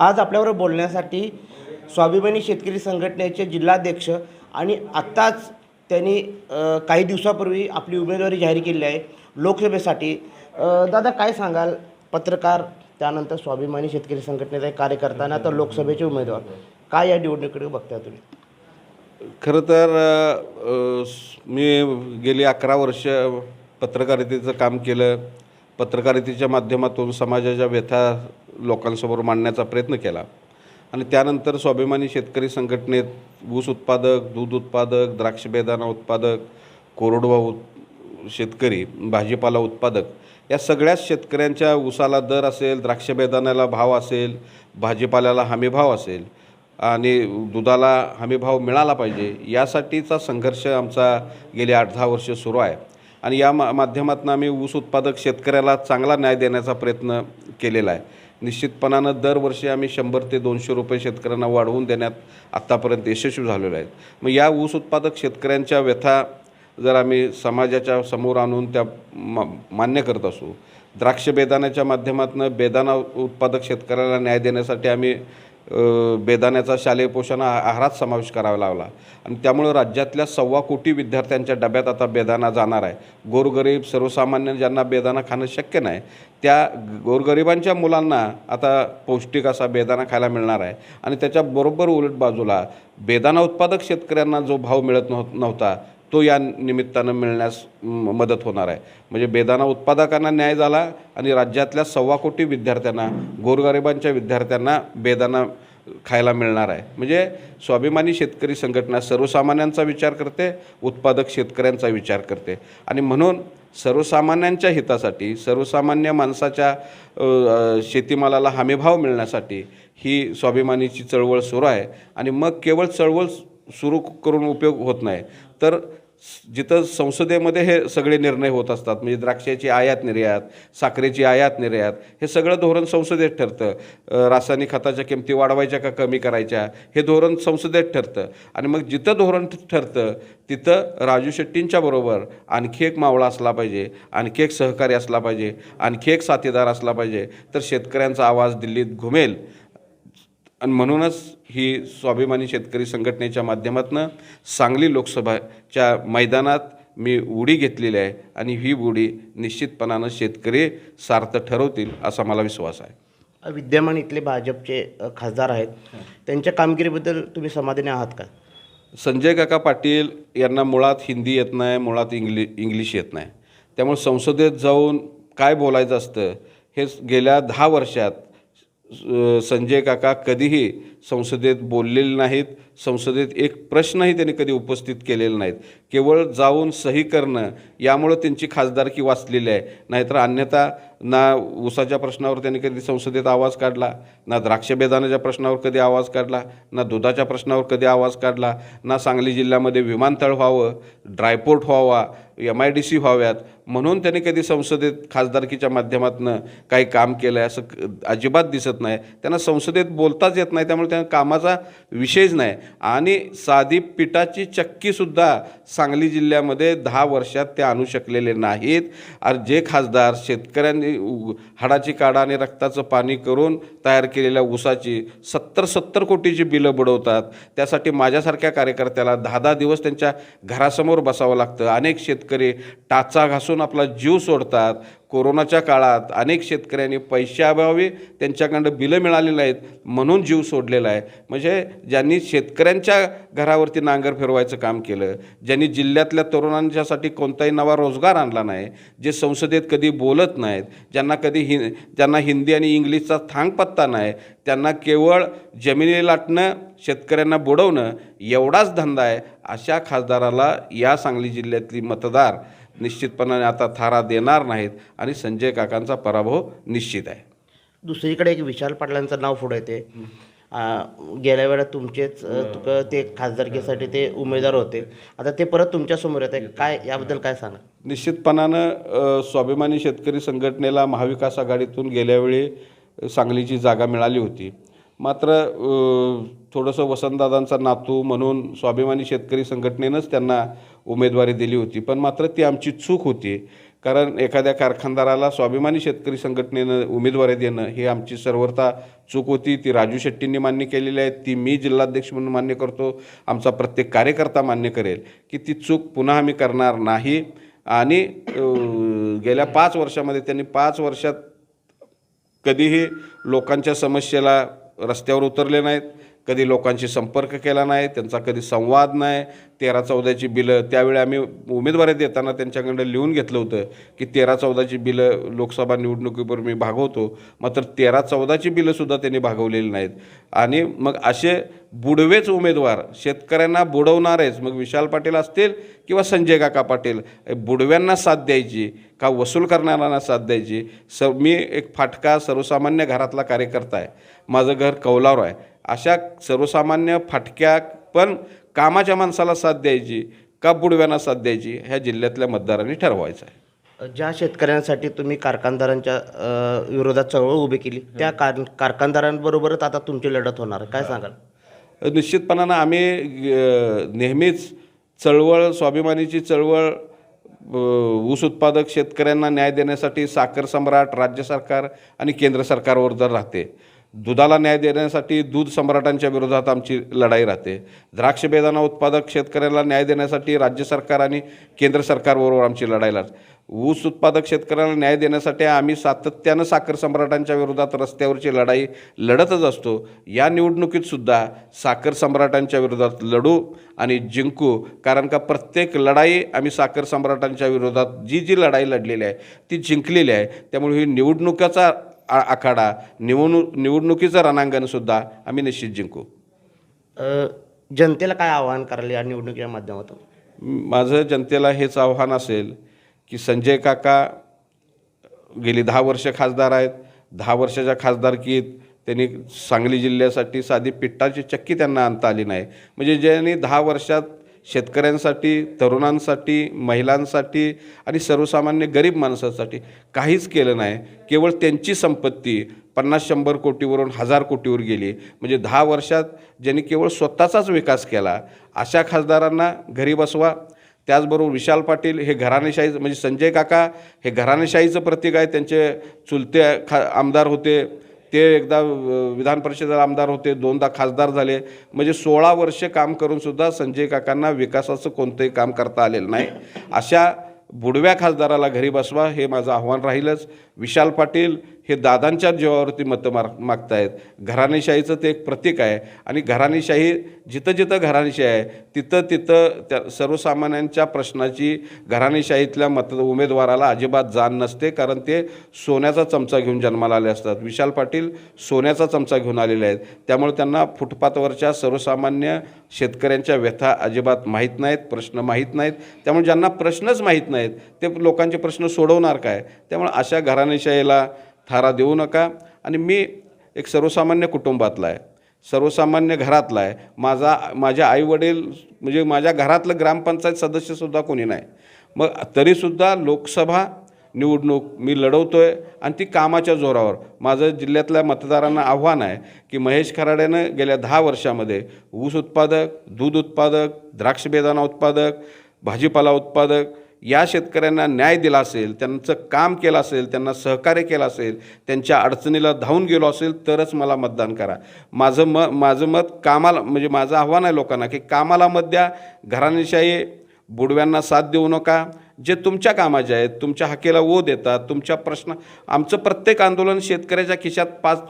आज आपल्यावर बोलण्यासाठी स्वाभिमानी शेतकरी संघटनेचे जिल्हाध्यक्ष आणि आत्ताच त्यांनी काही दिवसापूर्वी आपली उमेदवारी जाहीर केली आहे लोकसभेसाठी. दादा काय सांगाल? पत्रकार त्यानंतर स्वाभिमानी शेतकरी संघटनेचा कार्यकर्ता आणि आता लोकसभेचे उमेदवार. काय या निवडणुकीकडे बघताय तुम्ही? खरं तर मी गेली अकरा वर्ष पत्रकारितेचं काम केलं. पत्रकारितेच्या माध्यमातून समाजाच्या व्यथा लोकांसमोर मांडण्याचा प्रयत्न केला. आणि त्यानंतर स्वाभिमानी शेतकरी संघटनेत ऊस उत्पादक दूध उत्पादक द्राक्ष बेदाना उत्पादक कोरडवाहू शेतकरी भाजीपाला उत्पादक या सगळ्याच शेतकऱ्यांच्या ऊसाला दर असेल द्राक्ष बेदाण्याला भाव असेल भाजीपाल्याला हमीभाव असेल आणि दुधाला हमीभाव मिळाला पाहिजे यासाठीचा संघर्ष आमचा गेली आठ दहा वर्ष सुरू आहे. आणि या मा माध्यमातून आम्ही ऊस उत्पादक शेतकऱ्याला चांगला न्याय देण्याचा प्रयत्न केलेला आहे. निश्चितपणानं दरवर्षी आम्ही शंभर ते दोनशे रुपये शेतकऱ्यांना वाढवून देण्यात आत्तापर्यंत यशस्वी झालेलो आहेत मग या ऊस उत्पादक शेतकऱ्यांच्या व्यथा जर आम्ही समाजाच्या समोर आणून त्या मा मान्य करत असू द्राक्ष बेदाण्याच्या माध्यमातून बेदाणा उत्पादक शेतकऱ्याला न्याय देण्यासाठी आम्ही बेदाण्याचा शालेय पोषण आहारात समावेश करावा लावला आणि त्यामुळं राज्यातल्या सव्वा कोटी विद्यार्थ्यांच्या डब्यात आता बेदाना जाणार आहे. गोरगरीब सर्वसामान्य ज्यांना बेदाना खाणं शक्य नाही त्या गोरगरिबांच्या मुलांना आता पौष्टिक असा बेदाणा खायला मिळणार आहे. आणि त्याच्याबरोबर उलट बाजूला बेदाना उत्पादक शेतकऱ्यांना जो भाव मिळत नव्ह नव्हता तो या निमित्तानं मिळण्यास मदत होणार आहे. म्हणजे बेदाना उत्पादकांना न्याय झाला आणि राज्यातल्या सव्वा कोटी विद्यार्थ्यांना गोरगरिबांच्या विद्यार्थ्यांना बेदाना खायला मिळणार आहे. म्हणजे स्वाभिमानी शेतकरी संघटना सर्वसामान्यांचा विचार करते उत्पादक शेतकऱ्यांचा विचार करते. आणि म्हणून सर्वसामान्यांच्या हितासाठी सर्वसामान्य माणसाच्या शेतीमालाला हमीभाव मिळण्यासाठी ही स्वाभिमानीची चळवळ सुरू आहे. आणि मग केवळ चळवळ सुरू करून उपयोग होत नाही. तर जिथं संसदेमध्ये हे सगळे निर्णय होत असतात म्हणजे द्राक्षाची आयात निर्यात साखरेची आयात निर्यात हे सगळं धोरण संसदेत ठरतं. रासायनिक खताच्या किमती वाढवायच्या का कमी करायच्या हे धोरण संसदेत ठरतं. आणि मग जिथं धोरण ठरतं तिथं राजू शेट्टींच्या बरोबर आणखी एक मावळा असला पाहिजे आणखी एक सहकारी असला पाहिजे आणखी एक साथीदार असला पाहिजे तर शेतकऱ्यांचा आवाज दिल्लीत घुमेल. आणि म्हणूनच ही स्वाभिमानी शेतकरी संघटनेच्या माध्यमातून सांगली लोकसभाच्या मैदानात मी उडी घेतलेली आहे आणि ही उडी निश्चितपणानं शेतकरी सार्थ ठरवतील असा मला विश्वास आहे. विद्यमान इथले भाजपचे खासदार आहेत. त्यांच्या कामगिरीबद्दल तुम्ही समाधानी आहात का? संजय काका पाटील यांना मुळात हिंदी येत नाही मुळात इंग्लि इंग्लिश येत नाही. त्यामुळे संसदेत जाऊन काय बोलायचं असतं हे गेल्या दहा वर्षात संजय काका कधीही संसदेत बोललेले नाहीत संसदेत एक प्रश्नही त्यांनी कधी उपस्थित केलेले नाहीत. केवळ जाऊन सही करणं यामुळं त्यांची खासदारकी वाचलेली आहे. नाहीतर अन्यथा ना ऊसाच्या प्रश्नावर त्यांनी कधी संसदेत आवाज काढला ना द्राक्ष प्रश्नावर कधी आवाज काढला ना दुधाच्या प्रश्नावर कधी आवाज काढला ना सांगली जिल्ह्यामध्ये विमानतळ व्हावं ड्रायपोर्ट व्हावा एम आय डी सी व्हाव्यात. म्हणून त्यांनी कधी संसदेत खासदारकीच्या माध्यमातून काही काम केलं आहे असं अजिबात दिसत नाही. त्यांना संसदेत बोलताच येत नाही त्यामुळे त्या कामाचा विषयच नाही. आणि साधी पिठाची चक्कीसुद्धा सांगली जिल्ह्यामध्ये दहा वर्षात ते आणू शकलेले नाहीत. आणि जे खासदार शेतकऱ्यांनी हाडाची काढा आणि रक्ताचं पाणी करून तयार केलेल्या ऊसाची सत्तर सत्तर कोटीची बिलं बुडवतात. त्यासाठी माझ्यासारख्या कार्यकर्त्याला दहा दहा दिवस त्यांच्या घरासमोर बसावं लागतं. अनेक शेतकरी टाचा घासून आपला जीव सोडतात. कोरोनाच्या काळात अनेक शेतकऱ्यांनी पैशाअभावी त्यांच्याकडं बिलं मिळालेलं आहेत म्हणून जीव सोडलेला आहे. म्हणजे ज्यांनी शेतकऱ्यांच्या घरावरती नांगर फिरवायचं काम केलं ज्यांनी जिल्ह्यातल्या तरुणांच्यासाठी कोणताही नवा रोजगार आणला नाही जे संसदेत कधी बोलत नाहीत ज्यांना कधी हि ज्यांना हिंदी आणि इंग्लिशचा थांग पत्ता नाही त्यांना केवळ जमिनी लाटणं शेतकऱ्यांना बुडवणं एवढाच धंदा आहे अशा खासदाराला या सांगली जिल्ह्यातली मतदार निश्चितपणाने आता थारा देणार नाहीत आणि संजय काकांचा पराभव निश्चित आहे. दुसरीकडे एक विशाल पाटलांचं नाव पुढे येते. गेल्या वेळा तुमचेच अ, तुक- ते खासदारकीसाठी ते उमेदवार होते. आता ते परत तुमच्यासमोर येत आहे काय याबद्दल काय सांगा? निश्चितपणानं स्वाभिमानी शेतकरी संघटनेला महाविकास आघाडीतून गेल्यावेळी सांगलीची जागा मिळाली होती. मात्र थोडंसं वसंतदादांचा नातू म्हणून स्वाभिमानी शेतकरी संघटनेनंच त्यांना उमेदवारी दिली होती. पण मात्र ती आमची चूक होती. कारण एखाद्या कारखानदाराला स्वाभिमानी शेतकरी संघटनेनं उमेदवारी देणं ही आमची सर्वता चूक होती. ती राजू शेट्टींनी मान्य केलेली आहे. ती मी जिल्हाध्यक्ष म्हणून मान्य करतो. आमचा प्रत्येक कार्यकर्ता मान्य करेल की ती चूक पुन्हा आम्ही करणार नाही. आणि गेल्या पाच वर्षामध्ये त्यांनी पाच वर्षात कधीही लोकांच्या समस्येला रस्त्यावर उतरले नाहीत. कधी लोकांशी संपर्क केला नाही त्यांचा कधी संवाद नाही. तेरा चौदाची बिलं त्यावेळी आम्ही उमेदवारी देताना त्यांच्याकडं लिहून घेतलं होतं की तेरा चौदाची बिलं लोकसभा निवडणुकीवर मी भागवतो. मात्र तेरा चौदाची बिलंसुद्धा त्यांनी भागवलेली नाहीत. आणि मग असे बुडवेच उमेदवार शेतकऱ्यांना बुडवणारेच मग विशाल पाटील असतील किंवा संजय काका पाटील बुडव्यांना साथ द्यायची का वसूल करणाऱ्यांना साथ द्यायची? स मी एक फाटका सर्वसामान्य घरातला कार्यकर्ता आहे. माझं घर कौलावर आहे. अशा सर्वसामान्य फाटक्या पण कामाच्या माणसाला साथ द्यायची का बुडव्यांना साथ द्यायची ह्या जिल्ह्यातल्या मतदारांनी ठरवायचं आहे. ज्या शेतकऱ्यांसाठी तुम्ही कारखानदारांच्या विरोधात चळवळ उभी केली त्या कार कारखानदारांबरोबरच आता तुमची लढत होणार. काय सांगाल? निश्चितपणानं आम्ही नेहमीच चळवळ स्वाभिमानीची चळवळ ऊस उत्पादक शेतकऱ्यांना न्याय देण्यासाठी साखर सम्राट राज्य सरकार आणि केंद्र सरकारवर जर राहते दुधाला न्याय देण्यासाठी दूध सम्राटांच्या विरोधात आमची लढाई राहते. द्राक्ष बेदाना उत्पादक शेतकऱ्याला न्याय देण्यासाठी राज्य सरकार आणि केंद्र सरकारबरोबर आमची लढाई लागते ऊस उत्पादक शेतकऱ्याला न्याय देण्यासाठी आम्ही सातत्यानं साखर सम्राटांच्या विरोधात रस्त्यावरची लढाई लढतच असतो. या निवडणुकीत सुद्धा साखर सम्राटांच्या विरोधात लढू आणि जिंकू कारण का प्रत्येक लढाई आम्ही साखर सम्राटांच्या विरोधात जी जी लढाई लढलेली आहे ती जिंकलेली आहे. त्यामुळे ही निवडणुकाचा आ- आखाडा निवडणूक निवडणुकीचं रणांगणसुद्धा आम्ही निश्चित जिंकू. जनतेला काय आवाहन कराल या निवडणुकीच्या माध्यमातून? माझं जनतेला हेच आव्हान असेल की संजय काका गेली दहा वर्ष खासदार आहेत. दहा वर्षाच्या खासदारकीत त्यांनी सांगली जिल्ह्यासाठी साधी पिट्टाची चक्की त्यांना आणता आली नाही. म्हणजे ज्यांनी दहा वर्षात शेतकऱ्यांसाठी तरुणांसाठी महिलांसाठी आणि सर्वसामान्य गरीब माणसासाठी काहीच केलं नाही. केवळ त्यांची संपत्ती पन्नास शंभर कोटीवरून हजार कोटीवर गेली. म्हणजे दहा वर्षात ज्यांनी केवळ स्वतःचाच विकास केला अशा खासदारांना घरी बसवा त्याचबरोबर विशाल पाटील हे घराणेशाही म्हणजे संजय काका हे घराणेशाहीचं प्रतीक आहे. त्यांचे चुलते खा आमदार होते. ते एकदा विधान परिषदेला आमदार होते दोनदा खासदार झाले. म्हणजे सोळा वर्ष काम करूनसुद्धा संजय काकांना विकासाचं कोणतंही काम करता आलेलं नाही. अशा बुडव्या खासदाराला घरी बसवा हे माझं आव्हान राहीलच. विशाल पाटील हे दादांच्या जीवावरती मतं मार मागतायत. घराणेशाहीचं ते एक प्रतीक आहे. आणि घराणेशाही जिथं जिथं घराणेशाही आहे तिथं तिथं त्या सर्वसामान्यांच्या प्रश्नाची घराणेशाहीतल्या मत उमेदवाराला अजिबात जाण नसते. कारण ते सोन्याचा चमचा घेऊन जन्माला आले असतात. विशाल पाटील सोन्याचा चमचा घेऊन आलेले आहेत. त्यामुळे त्यांना फुटपाथवरच्या सर्वसामान्य शेतकऱ्यांच्या व्यथा अजिबात माहीत नाहीत प्रश्न माहीत नाहीत. त्यामुळे ज्यांना प्रश्नच माहीत नाहीत ते लोकांचे प्रश्न सोडवणार काय? त्यामुळे अशा घराणेशाहीला थारा देऊ नका. आणि मी एक सर्वसामान्य कुटुंबातला आहे. सर्वसामान्य घरातला आहे. माझा माझे आईवडील म्हणजे माझ्या घरातलं ग्रामपंचायत सदस्यसुद्धा कोणी नाही. मग तरीसुद्धा लोकसभा निवडणूक मी लढवतो आहे आणि ती कामाच्या जोरावर. माझं जिल्ह्यातल्या मतदारांना आव्हान आहे की महेश खराड्यानं गेल्या दहा वर्षामध्ये ऊस उत्पादक दूध उत्पादक द्राक्ष बेदाना उत्पादक भाजीपाला उत्पादक या शेतकऱ्यांना न्याय दिला असेल त्यांचं काम केलं असेल त्यांना सहकार्य केलं असेल त्यांच्या अडचणीला धावून गेलो असेल तरच मला मतदान करा. माझं म माझं मत कामाला म्हणजे माझं आव्हान आहे लोकांना की कामाला मत द्या घराणेशाही बुडव्यांना साथ देऊ नका. जे तुमच्या कामाचे आहेत तुमच्या हाकेला ओ देतात तुमच्या प्रश्न आमचं प्रत्येक आंदोलन शेतकऱ्याच्या खिशात पाच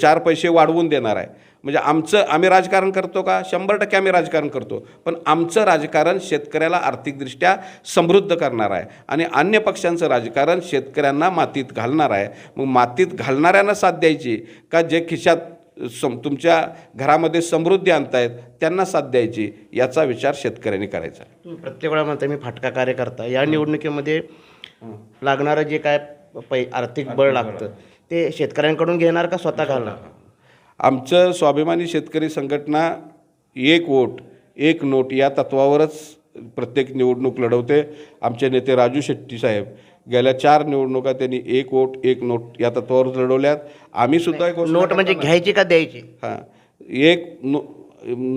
चार पैसे वाढवून देणार आहे. म्हणजे आमचं आम्ही राजकारण करतो का? शंभर टक्के आम्ही राजकारण करतो. पण आमचं राजकारण शेतकऱ्याला आर्थिकदृष्ट्या समृद्ध करणार आहे. आणि अन्य पक्षांचं राजकारण शेतकऱ्यांना मातीत घालणार आहे. मग मातीत घालणाऱ्यांना साथ द्यायची का जे खिशात सम तुमच्या घरामध्ये समृद्धी आणतायत त्यांना साथ द्यायची? याचा विचार शेतकऱ्यांनी करायचा. तुम्ही प्रत्येक वेळा म्हणता मी फाटका कार्यकर्ता. या निवडणुकीमध्ये लागणारं जे काय पै आर्थिक बळ. लागतं ते शेतकऱ्यांकडून घेणार का स्वतः घालणार? आमचं स्वाभिमानी शेतकरी संघटना एक वोट एक नोट या तत्वावरच प्रत्येक निवडणूक लढवते. आमचे नेते राजू शेट्टी साहेब गेल्या चार निवडणुका त्यांनी एक वोट एक नोट या तत्वावर लढवल्यात. आम्ही सुद्धा एक नोट म्हणजे घ्यायची का द्यायची? हां. एक नो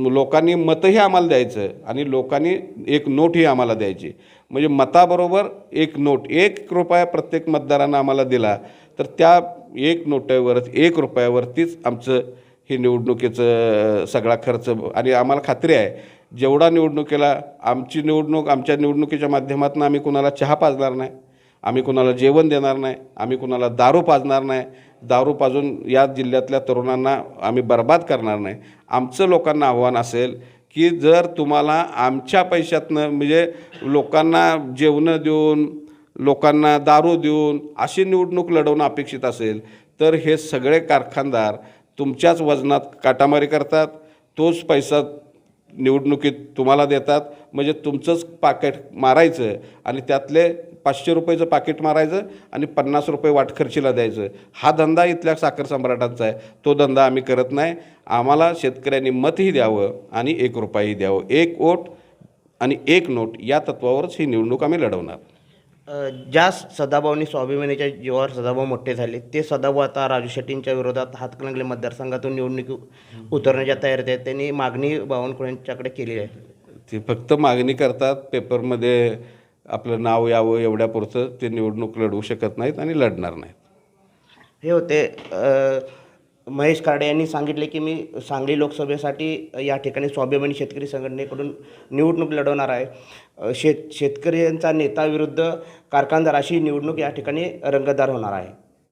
लोकांनी मतही आम्हाला द्यायचं आणि लोकांनी एक नोटही आम्हाला द्यायची. म्हणजे मताबरोबर एक नोट एक रुपया प्रत्येक मतदारानं आम्हाला दिला. तर त्या एक नोटावरच एक रुपयावरतीच आमचं हे निवडणुकीचं सगळा खर्च आणि आम्हाला खात्री आहे जेवढा निवडणुकीला आमची निवडणूक आमच्या निवडणुकीच्या माध्यमातून आम्ही कुणाला चहा पाजणार नाही आम्ही कुणाला जेवण देणार नाही आम्ही कुणाला दारू पाजणार नाही दारू पाजून या जिल्ह्यातल्या तरुणांना आम्ही बर्बाद करणार नाही. आमचं लोकांना आव्हान असेल की जर तुम्हाला आमच्या पैशातनं म्हणजे लोकांना जेवणं देऊन लोकांना दारू देऊन अशी निवडणूक लढवणं अपेक्षित असेल तर हे सगळे कारखानदार तुमच्याच वजनात काटामारी करतात. तोच पैसा निवडणुकीत तुम्हाला देतात. म्हणजे तुमचंच पाकेट मारायचं आणि त्यातले पाचशे रुपयाचं पाकिट मारायचं आणि पन्नास रुपये वाटखर्चीला द्यायचं. हा धंदा इथल्या साखर सम्राटांचा आहे. तो धंदा आम्ही करत नाही. आम्हाला शेतकऱ्यांनी मतही द्यावं आणि एक रुपयाही द्यावं. एक वोट आणि एक नोट या तत्वावरच ही निवडणूक आम्ही लढवणार. ज्या सदाभाऊनी स्वाभिमानीच्या जीवावर सदाभाऊ मोठे झाले ते सदाभाऊ आता राजू शेट्टींच्या विरोधात हातकणंगले मतदारसंघातून निवडणूक उतरण्याच्या तयारीत आहेत. त्यांनी मागणी बावनकुळेंच्याकडे केली आहे. ते फक्त मागणी करतात पेपरमध्ये आपलं नाव यावं एवढ्यापुरतं ते निवडणूक लढवू शकत नाहीत आणि लढणार नाहीत. हे होते महेश कार्डे यांनी सांगितले की मी सांगली लोकसभेसाठी या ठिकाणी स्वाभिमानी शेतकरी संघटनेकडून निवडणूक लढवणार आहे. शेत शेतकऱ्यांचा नेता विरुद्ध कारखानदार अशी निवडणूक या ठिकाणी रंगतदार होणार आहे.